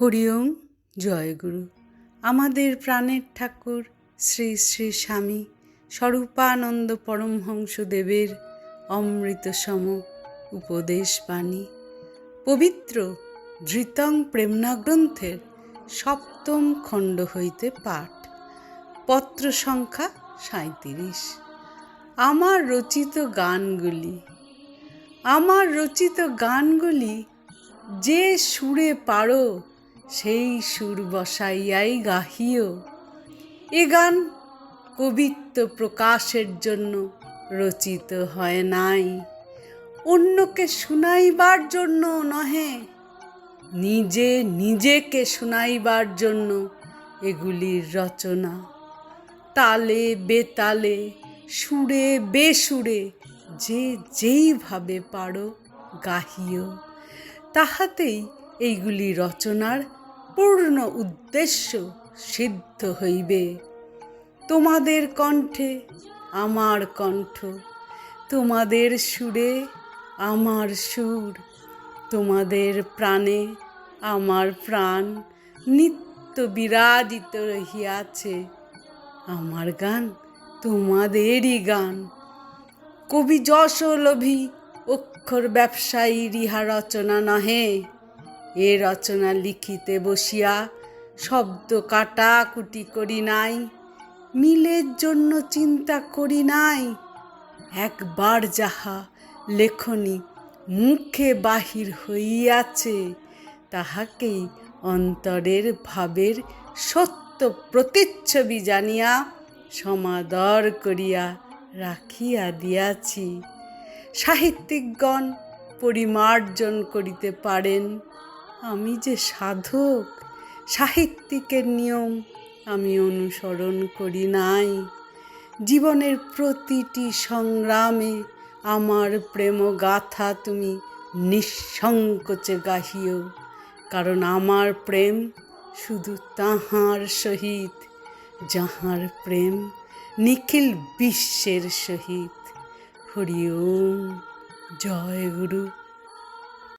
হরিওম জয়গুরু আমাদের প্রাণের ঠাকুর শ্রী শ্রী স্বামী স্বরূপানন্দ পরমহংসদেবের অমৃতসম উপদেশ বাণী পবিত্র ধৃতং প্রেমনা গ্রন্থের সপ্তম খণ্ড হইতে পাঠ। পত্র সংখ্যা সাঁইত্রিশ। আমার রচিত গানগুলি, আমার রচিত গানগুলি যে সুরে পারো সেই সুর বসাইয়াই গাহিও। এ গান কবিত্ব প্রকাশের জন্য রচিত হয় নাই। অন্যকে শুনাইবার জন্য নহে, নিজে নিজেকে শুনাইবার জন্য এগুলির রচনা। তালে বেতালে, সুরে বেসুরে যে যেইভাবে পারো গাহিও। তাহাতেই এইগুলি রচনার পূর্ণ উদ্দেশ্য সিদ্ধ হইবে। তোমাদের কণ্ঠে আমার কণ্ঠ, তোমাদের সুরে আমার সুর, তোমাদের প্রাণে আমার প্রাণ নিত্য বিরাজিত রহিয়াছে। আমার গান তোমাদেরই গান। কবি যশোলভী অক্ষর ব্যবসায়ী রিহা রচনা নহে। এ রচনা লিখিতে বসিয়া শব্দ কাটাকুটি করি নাই, মিলের জন্য চিন্তা করি নাই। একবার যাহা লেখনী মুখে বাহির হইয়াছে, তাহাকেই অন্তরের ভাবের সত্য প্রতিচ্ছবি জানিয়া সমাদর করিয়া রাখিয়া দিয়াছি। সাহিত্যিকগণ পরিমার্জন করিতে পারেন। আমি যে সাধক, সাহিত্যিকের নিয়ম আমি অনুসরণ করি নাই। জীবনের প্রতিটি সংগ্রামে আমার প্রেম গাথা তুমি নিঃসংকোচে গাহিও কারণ আমার প্রেম শুধু তাহার সহিত, যাহার প্রেম নিখিল বিশ্বের সহিত। হরি ওম, জয় গুরু।